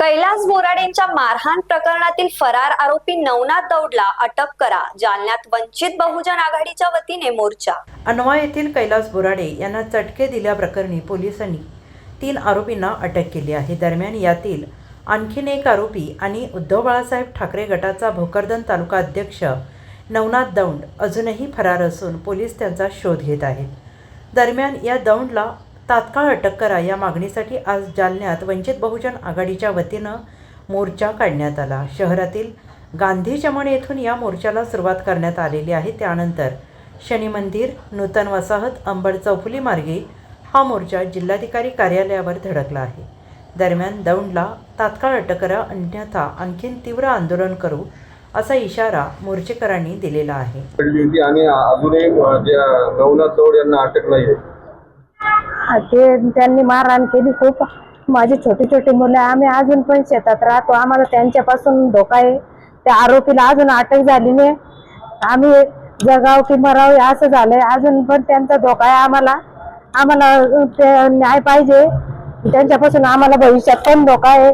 कैलास बोराडेंच्या मारहाण प्रकरणातील फरार आरोपी नवनाथ दौडला अटक करा जालन्यात वंचित बहुजन आघाडीच्या वतीने मोर्चा. अनवा येथील कैलास बोराडे यांना चटके दिल्याप्रकरणी पोलिसांनी तीन आरोपींना अटक केली आहे. दरम्यान यातील आणखीन एक आरोपी आणि उद्धव बाळासाहेब ठाकरे गटाचा भोकरदन तालुका अध्यक्ष नवनाथ दौंड अजूनही फरार असून पोलीस त्यांचा शोध घेत आहेत. दरम्यान या दौंडला तात्काळ अटक करा या मागणीसाठी आज जालन्यात वंचित बहुजन आघाडीच्या वतीनं मोर्चा काढण्यात आला. शहरातील गांधी चमण येथून या मोर्चाला सुरुवात करण्यात आलेली आहे. त्यानंतर शनी मंदिर नूतन वसाहत अंबड चौफुली मार्गे हा मोर्चा जिल्हाधिकारी कार्यालयावर धडकला आहे. दरम्यान दौंडला तात्काळ अटक करा अन्यथा आणखीन तीव्र आंदोलन करू असा इशारा मोर्चेकरांनी दिलेला आहे. आणि अजूनही अं, दौड यांना अटक नाही आहे ते त्यांनी मारहाण केली खूप. माझी छोटी छोटी मुलं आहे. आम्ही अजून पण शेतात राहतो. आम्हाला त्यांच्यापासून धोका आहे. त्या आरोपीला अजून अटक झाली नाही. आम्ही जगाव की मराव असं झालंय. अजून पण त्यांचा धोका आहे आम्हाला. आम्हाला ते न्याय पाहिजे. त्यांच्यापासून आम्हाला भविष्यात पण धोका आहे.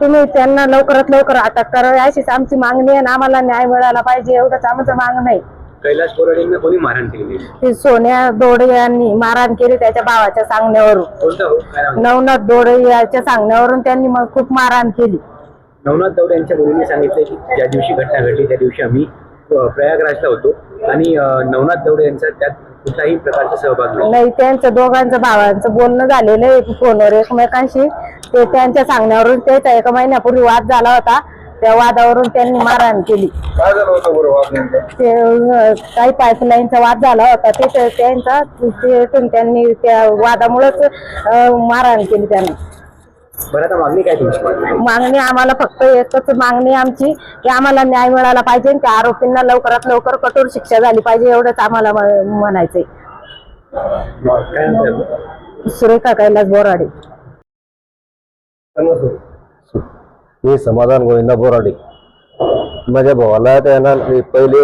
तुम्ही त्यांना लवकरात लवकर अटक करावी अशीच आमची मागणी आहे आणि आम्हाला न्याय मिळाला पाहिजे. एवढंच आमचं मागणं आहे. कैलास बोराडेंना कोणी मारहाण? ती सोन्या दोडे यांनी मारहाण केली त्याच्या भावाच्या सांगण्यावरून. कोणता हो काय नाव? नवनाथ दोडे याच्या सांगण्यावरून त्यांनी मग खूप मारहाण केली. नवनाथ दौड यांच्या मुलीने सांगितले की ज्या दिवशी घटना घडली त्या दिवशी आम्ही अ, प्रयागराजला होतो आणि अ, नवनाथ दौड यांचा त्यात कुठलाही प्रकारचा सहभाग नाही. नाही त्यांचं दोघांचं भावांचं बोलणं झालेलं आहे फोनवर एकमेकांशी. ते त्यांच्या सांगण्यावरून त्याचा एका महिन्यापूर्वी वाद झाला होता. त्या वादावरून त्यांनी मारहाण केली. काय झालं होतं बरं वाद नेमका? ते अं, काही पाईपलाईनचा वाद झाला होता. ते ते- त्यांचा तिथून त्यांनी त्या वादामुळेच मारहाण केली त्यांनी. बरं आता मागणी काय तुमची? मागणी मागणी आम्हाला फक्त एकच मागणी आमची की आम्हाला न्याय मिळाला पाहिजे आणि त्या आरोपींना लवकरात लवकर कठोर शिक्षा झाली पाहिजे एवढंच आम्हाला म- म्हणायचंय. काय सुरेखा कैलास बोराडे. मी समाधान गोविंदा बोराडे. माझ्या भावाला त्यांना पहिले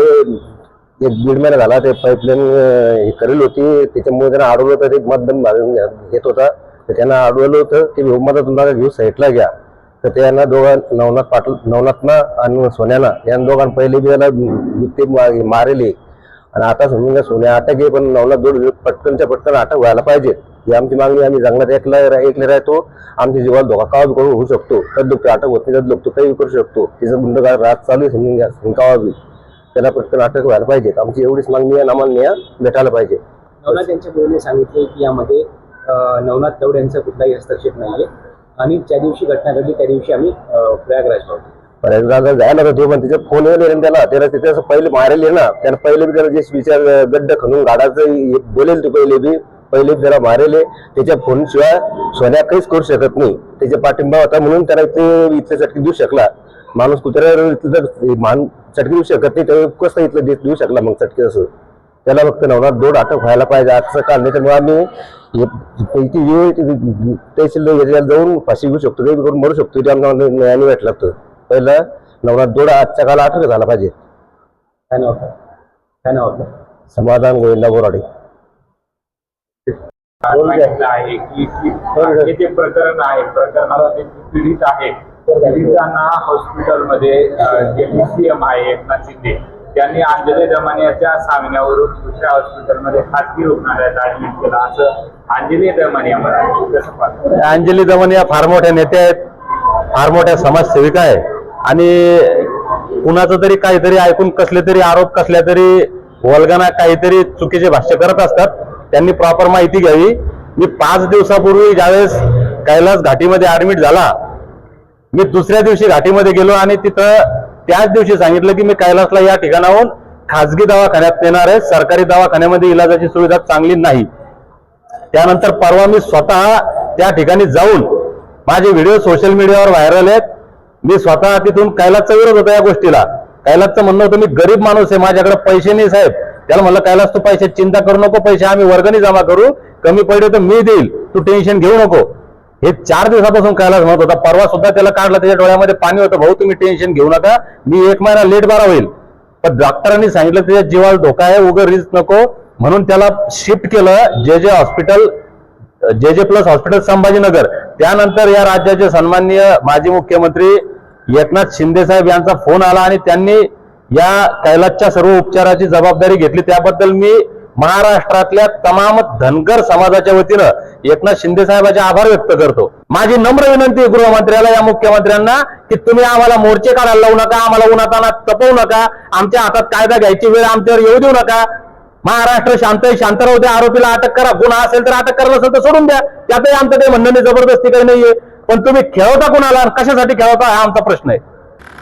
एक दीड महिना झाला ते पाईपलाईन हे करेल होती. त्याच्यामुळे त्यांना अडवलं होतं ते मतदान घेत होता. तर त्यांना अडवलं होतं की मदत तुम्हाला घेऊ साईटला घ्या. तर त्यांना दोघां नवनाथ पाटील नवनाथना आणि सोन्याना यांना दोघांना पहिले बी याला ते मारेले. आणि आता समजून घ्या सोन्या अटक आहे पण नवनाथ दोड पटकनच्या पटकन अटक व्हायला पाहिजे ही आमची मागणी आम्ही जंगलात एकला एकले राहतो आमच्या जीवाला धोका का करून होऊ शकतो? तर लोक अटक होत नाही तर लोक तो काही करू शकतो तिचं गुंडगार रात चालू आहे समजून घ्या हिंकावा बी त्याला पटकन अटक व्हायला पाहिजे. आमची एवढीच मागणी आहे आम्हाला न्याय भेटायला पाहिजे. नवनाथ यांच्या मुलीने सांगितले की यामध्ये नवनाथ दौड यांचा कुठलाही हस्तक्षेप नाहीये. आणि ज्या दिवशी घटना घडली त्या दिवशी आम्ही अ, प्रयागराजला होतो प्रयागराजला जायला होतो पण तिचे फोन येईल ना त्याला त्याला तिथे असं पहिले मारेल ना. त्यानं पहिले बी त्याला जे विचार गड्ड खणून गाडाचं बोलेल तू पहिले बी. पहिले त्याला मारेले त्याच्या फोन शिवाय सोन्या काहीच करू शकत नाही. त्याचा पाठिंबा होता म्हणून त्याला ते इथले चटकी देऊ शकला. माणूस कुत्र्यावर इथलं मान चटकी देऊ शकत नाही तर कसं इथलं देऊ शकला मग चटकी असं? त्याला फक्त नवनाथ दोड अटक व्हायला पाहिजे. आजचं काल नाही तर आम्ही हे- आहे ती- तहसील जाऊन फाशी घेऊ शकतो काही करून मरू शकतो. ते आम्हाला न्यायाने भेटला तर पहिलं नवनाथ दोड आजच्या काला अटक झाला पाहिजे. काय नाव होतं काय नाव होतं समाधान गोविंदा बोराडे. आहे की हे जे प्रकरण आहे प्रकरणाला जे पीडित आहेत पीडितांना हॉस्पिटलमध्ये जे पीसीएम आहे एकनाथ शिंदे त्यांनी अंजली दमानियाच्या सांगण्यावरून दुसऱ्या हॉस्पिटलमध्ये खासगी रुग्णालयात ऍडमिट केलं. असं अंजली कसं पाहतो अंजली दमन या फार मोठ्या नेत्या आहेत फार मोठ्या समाजसेविका आहे आणि कुणाचं तरी काहीतरी ऐकून कसले तरी आरोप कसल्या तरी वल्गना काहीतरी चुकीचे भाष्य करत असतात. त्यांनी प्रॉपर माहिती घ्यावी. मी पाच दिवसापूर्वी ज्यावेळेस कैलास घाटीमध्ये ऍडमिट झाला मी दुसऱ्या दिवशी घाटीमध्ये गेलो आणि तिथं त्याच दिवशी सांगितलं की मी कैलासला या ठिकाणाहून खाजगी दवाखान्यात नेणार आहे. सरकारी दवाखान्यामध्ये इलाजाची सुविधा चांगली नाही. त्यानंतर परवा मी स्वतः त्या ठिकाणी जाऊन माझे व्हिडिओ सोशल मीडियावर व्हायरल आहेत. मी स्वतः तिथून कैलासचा विरोध होता या गोष्टीला. कैलासचं म्हणणं होतं मी गरीब माणूस आहे माझ्याकडे पैसे नाही साहेब. त्याला म्हणलं काय असतो पैसे? चिंता करू नको पैसे आम्ही वर्गणी जमा करू. कमी पडले तर मी देईल. तू टेन्शन घेऊ नको. हे चार दिवसापासून कैलास म्हणत होता. परवा सुद्धा त्याला काढला त्याच्या डोळ्यामध्ये पाणी होतं. भाऊ तुम्ही टेन्शन घेऊ नका. मी एक महिना लेट बारा होईल. पण डॉक्टरांनी सांगितलं त्याच्या जीवाला धोका आहे उगं रिस्क नको. म्हणून त्याला शिफ्ट केलं जे जे हॉस्पिटल जे जे प्लस हॉस्पिटल संभाजीनगर. त्यानंतर या राज्याचे सन्माननीय माजी मुख्यमंत्री एकनाथ शिंदे साहेब यांचा फोन आला आणि त्यांनी या कैलासच्या सर्व उपचाराची जबाबदारी घेतली. त्याबद्दल मी महाराष्ट्रातल्या तमाम धनगर समाजाच्या वतीनं एकनाथ शिंदे साहेबांचे आभार व्यक्त करतो. माझी नम्र विनंती आहे गृहमंत्र्याला या मुख्यमंत्र्यांना की तुम्ही आम्हाला मोर्चे काढायला लावू नका आम्हाला उन्हातानात तपवू नका आमच्या हातात कायदा घ्यायची वेळ आमच्यावर येऊ देऊ नका. महाराष्ट्र शांत आहे, शांत राहू द्या आरोपीला अटक करा गुन्हा असेल तर अटक करत असेल तर सोडून द्या. त्यातही आमचं काही म्हणणं नाही जबरदस्ती काही नाहीये. पण तुम्ही खेळवता कुणाला? कशासाठी खेळवता? हा आमचा प्रश्न आहे.